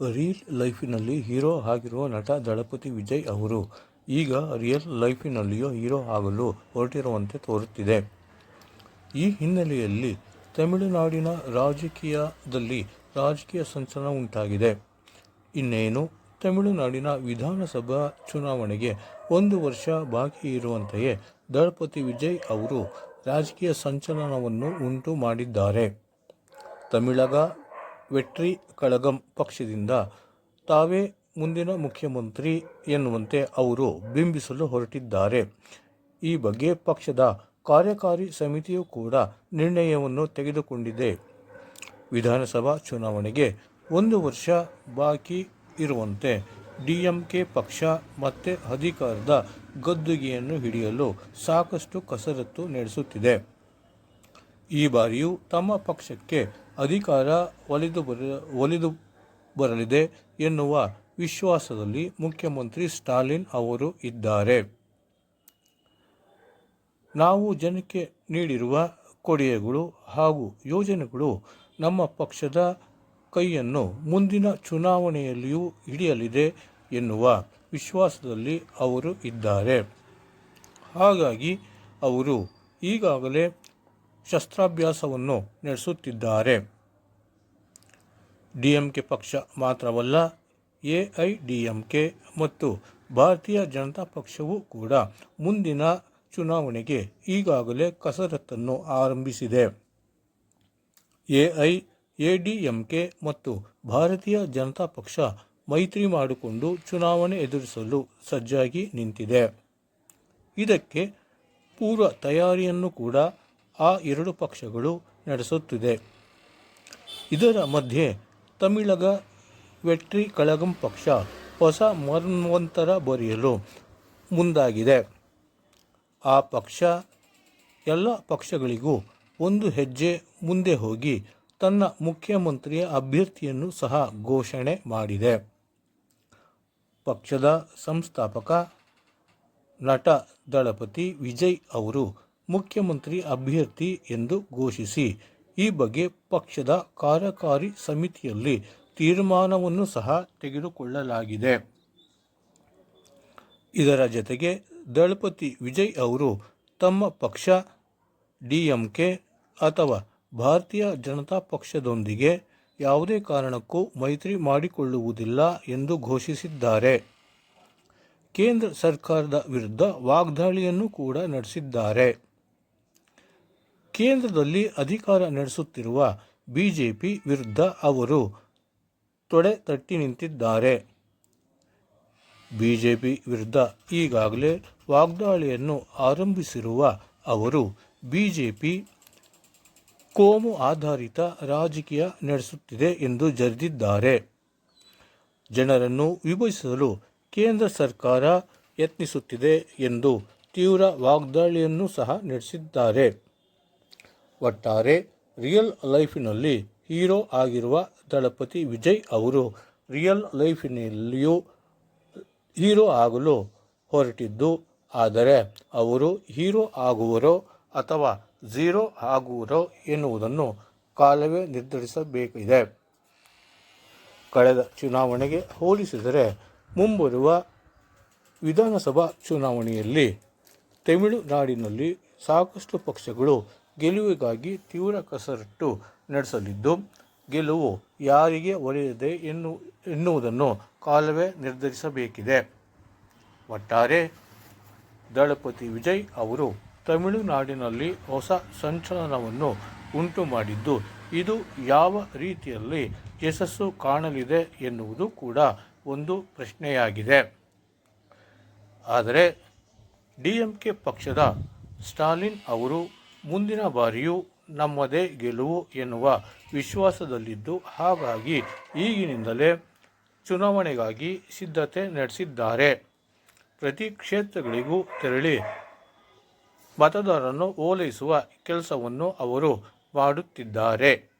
Reel ಲೈಫಿನಲ್ಲಿ hero ಆಗಿರುವ ನಟ ದಳಪತಿ ವಿಜಯ್ ಅವರು ಈಗ ರಿಯಲ್ ಲೈಫಿನಲ್ಲಿಯೂ ಹೀರೋ ಆಗಲು ಹೊರಟಿರುವಂತೆ ತೋರುತ್ತಿದೆ. ಈ ಹಿನ್ನೆಲೆಯಲ್ಲಿ ತಮಿಳುನಾಡಿನ ರಾಜಕೀಯದಲ್ಲಿ ರಾಜಕೀಯ ಸಂಚಲನ ಉಂಟಾಗಿದೆ. ಇನ್ನೇನು, ತಮಿಳುನಾಡಿನ ವಿಧಾನಸಭಾ ಚುನಾವಣೆಗೆ ಒಂದು ವರ್ಷ ಬಾಕಿ ಇರುವಂತೆಯೇ ದಳಪತಿ ವಿಜಯ್ ಅವರು ರಾಜಕೀಯ ಸಂಚಲನವನ್ನು ಉಂಟು ಮಾಡಿದ್ದಾರೆ. ತಮಿಳಗ ವೆಟ್ರಿ ಕಳಗಂ ಪಕ್ಷದಿಂದ ತಾವೇ ಮುಂದಿನ ಮುಖ್ಯಮಂತ್ರಿ ಎನ್ನುವಂತೆ ಅವರು ಬಿಂಬಿಸಲು ಹೊರಟಿದ್ದಾರೆ. ಈ ಬಗ್ಗೆ ಪಕ್ಷದ ಕಾರ್ಯಕಾರಿ ಸಮಿತಿಯು ಕೂಡ ನಿರ್ಣಯವನ್ನು ತೆಗೆದುಕೊಂಡಿದೆ. ವಿಧಾನಸಭಾ ಚುನಾವಣೆಗೆ ಒಂದು ವರ್ಷ ಬಾಕಿ ಇರುವಂತೆ ಡಿಎಂಕೆ ಪಕ್ಷ ಮತ್ತೆ ಅಧಿಕಾರದ ಗದ್ದುಗೆಯನ್ನು ಹಿಡಿಯಲು ಸಾಕಷ್ಟು ಕಸರತ್ತು ನಡೆಸುತ್ತಿದೆ. ಈ ಬಾರಿಯೂ ತಮ್ಮ ಪಕ್ಷಕ್ಕೆ ಅಧಿಕಾರ ಒಲಿದು ಬರ, ಒಲಿದು ಬರಲಿದೆ ಎನ್ನುವ ವಿಶ್ವಾಸದಲ್ಲಿ ಮುಖ್ಯಮಂತ್ರಿ ಸ್ಟಾಲಿನ್ ಅವರು ಇದ್ದಾರೆ. ನಾವು ಜನಕ್ಕೆ ನೀಡಿರುವ ಕೊಡುಗೆಗಳು ಹಾಗೂ ಯೋಜನೆಗಳು ನಮ್ಮ ಪಕ್ಷದ ಕೈಯನ್ನು ಮುಂದಿನ ಚುನಾವಣೆಯಲ್ಲಿಯೂ ಹಿಡಿಯಲಿದೆ ಎನ್ನುವ ವಿಶ್ವಾಸದಲ್ಲಿ ಅವರು ಇದ್ದಾರೆ. ಹಾಗಾಗಿ ಅವರು ಈಗಾಗಲೇ ಶಸ್ತ್ರಾಭ್ಯಾಸವನ್ನು ನಡೆಸುತ್ತಿದ್ದಾರೆ. ಡಿಎಂಕೆ ಪಕ್ಷ ಮಾತ್ರವಲ್ಲ, ಎಐಡಿಎಂಕೆ ಮತ್ತು ಭಾರತೀಯ ಜನತಾ ಪಕ್ಷವೂ ಕೂಡ ಮುಂದಿನ ಚುನಾವಣೆಗೆ ಈಗಾಗಲೇ ಕಸರತ್ತನ್ನು ಆರಂಭಿಸಿದೆ. ಎಐ, ಎಡಿಎಂಕೆ ಮತ್ತು ಭಾರತೀಯ ಜನತಾ ಪಕ್ಷ ಮೈತ್ರಿ ಮಾಡಿಕೊಂಡು ಚುನಾವಣೆ ಎದುರಿಸಲು ಸಜ್ಜಾಗಿ ನಿಂತಿದೆ. ಇದಕ್ಕೆ ಪೂರ್ವ ತಯಾರಿಯನ್ನು ಕೂಡ ಆ ಎರಡು ಪಕ್ಷಗಳು ನಡೆಸುತ್ತಿದೆ. ಇದರ ಮಧ್ಯೆ ತಮಿಳಗ ವೆಟ್ರಿ ಕಳಗಂ ಪಕ್ಷ ಹೊಸ ಮನ್ವಂತರ ಬರೆಯಲು ಮುಂದಾಗಿದೆ. ಆ ಪಕ್ಷ ಎಲ್ಲ ಪಕ್ಷಗಳಿಗೂ ಒಂದು ಹೆಜ್ಜೆ ಮುಂದೆ ಹೋಗಿ ತನ್ನ ಮುಖ್ಯಮಂತ್ರಿಯ ಅಭ್ಯರ್ಥಿಯನ್ನು ಸಹ ಘೋಷಣೆ ಮಾಡಿದೆ. ಪಕ್ಷದ ಸಂಸ್ಥಾಪಕ ನಟ ದಳಪತಿ ವಿಜಯ್ ಅವರು ಮುಖ್ಯಮಂತ್ರಿ ಅಭ್ಯರ್ಥಿ ಎಂದು ಘೋಷಿಸಿ, ಈ ಬಗ್ಗೆ ಪಕ್ಷದ ಕಾರ್ಯಕಾರಿ ಸಮಿತಿಯಲ್ಲಿ ತೀರ್ಮಾನವನ್ನು ಸಹ ತೆಗೆದುಕೊಳ್ಳಲಾಗಿದೆ. ಇದರ ಜತೆಗೆ ದಳಪತಿ ವಿಜಯ್ ಅವರು ತಮ್ಮ ಪಕ್ಷ, ಡಿಎಂಕೆ ಅಥವಾ ಭಾರತೀಯ ಜನತಾ ಪಕ್ಷದೊಂದಿಗೆ ಯಾವುದೇ ಕಾರಣಕ್ಕೂ ಮೈತ್ರಿ ಮಾಡಿಕೊಳ್ಳುವುದಿಲ್ಲ ಎಂದು ಘೋಷಿಸಿದ್ದಾರೆ. ಕೇಂದ್ರ ಸರ್ಕಾರದ ವಿರುದ್ಧ ವಾಗ್ದಾಳಿಯನ್ನು ಕೂಡ ನಡೆಸಿದ್ದಾರೆ. ಕೇಂದ್ರದಲ್ಲಿ ಅಧಿಕಾರ ನಡೆಸುತ್ತಿರುವ ಬಿಜೆಪಿ ವಿರುದ್ಧ ಅವರು ತೊಡೆ ತಟ್ಟಿ ನಿಂತಿದ್ದಾರೆ. ಬಿಜೆಪಿ ವಿರುದ್ಧ ಈಗಾಗಲೇ ವಾಗ್ದಾಳಿಯನ್ನು ಆರಂಭಿಸಿರುವ ಅವರು ಬಿಜೆಪಿ ಕೋಮು ಆಧಾರಿತ ರಾಜಕೀಯ ನಡೆಸುತ್ತಿದೆ ಎಂದು ಜರಿದಿದ್ದಾರೆ. ಜನರನ್ನು ವಿಭಜಿಸಲು ಕೇಂದ್ರ ಸರ್ಕಾರ ಯತ್ನಿಸುತ್ತಿದೆ ಎಂದು ತೀವ್ರ ವಾಗ್ದಾಳಿಯನ್ನು ಸಹ ನಡೆಸಿದ್ದಾರೆ. ಒಟ್ಟಾರೆ ರಿಯಲ್ ಲೈಫಿನಲ್ಲಿ ಹೀರೋ ಆಗಿರುವ ದಳಪತಿ ವಿಜಯ್ ಅವರು ರಿಯಲ್ ಲೈಫಿನಲ್ಲಿಯೂ ಹೀರೋ ಆಗಲು ಹೊರಟಿದ್ದು, ಆದರೆ ಅವರು ಹೀರೋ ಆಗುವರೋ ಅಥವಾ ಝೀರೋ ಆಗುವರೋ ಎನ್ನುವುದನ್ನು ಕಾಲವೇ ನಿರ್ಧರಿಸಬೇಕಿದೆ ಕಳೆದ ಚುನಾವಣೆಗೆ ಹೋಲಿಸಿದರೆ ಮುಂಬರುವ ವಿಧಾನಸಭಾ ಚುನಾವಣೆಯಲ್ಲಿ ತಮಿಳುನಾಡಿನಲ್ಲಿ ಸಾಕಷ್ಟು ಪಕ್ಷಗಳು ಗೆಲುವಿಗಾಗಿ ತೀವ್ರ ಕಸರತ್ತು ನಡೆಸಲಿದ್ದು, ಗೆಲುವು ಯಾರಿಗೆ ಒಲಿಯದೆ ಎನ್ನು, ಎನ್ನುವುದನ್ನು ಕಾಲವೇ ನಿರ್ಧರಿಸಬೇಕಿದೆ. ಒಟ್ಟಾರೆ, ದಳಪತಿ ವಿಜಯ್ ಅವರು ತಮಿಳುನಾಡಿನಲ್ಲಿ ಹೊಸ ಸಂಚಲನವನ್ನು ಉಂಟು ಮಾಡಿದ್ದು ಇದು ಯಾವ ರೀತಿಯಲ್ಲಿ ಯಶಸ್ಸು ಕಾಣಲಿದೆ ಎನ್ನುವುದು ಕೂಡ ಒಂದು ಪ್ರಶ್ನೆಯಾಗಿದೆ. ಆದರೆ, ಡಿ ಎಂ ಕೆ ಪಕ್ಷದ ಸ್ಟಾಲಿನ್ ಅವರು ಮುಂದಿನ ಬಾರಿಯೂ ನಮ್ಮದೇ ಗೆಲುವು ಎನ್ನುವ ವಿಶ್ವಾಸದಲ್ಲಿದ್ದು ಹಾಗಾಗಿ ಈಗಿನಿಂದಲೇ ಚುನಾವಣೆಗಾಗಿ ಸಿದ್ಧತೆ ನಡೆಸಿದ್ದಾರೆ. ಪ್ರತಿ ಕ್ಷೇತ್ರಗಳಿಗೂ ತೆರಳಿ ಮತದಾರರನ್ನು ಓಲೈಸುವ ಕೆಲಸವನ್ನು ಅವರು ಮಾಡುತ್ತಿದ್ದಾರೆ.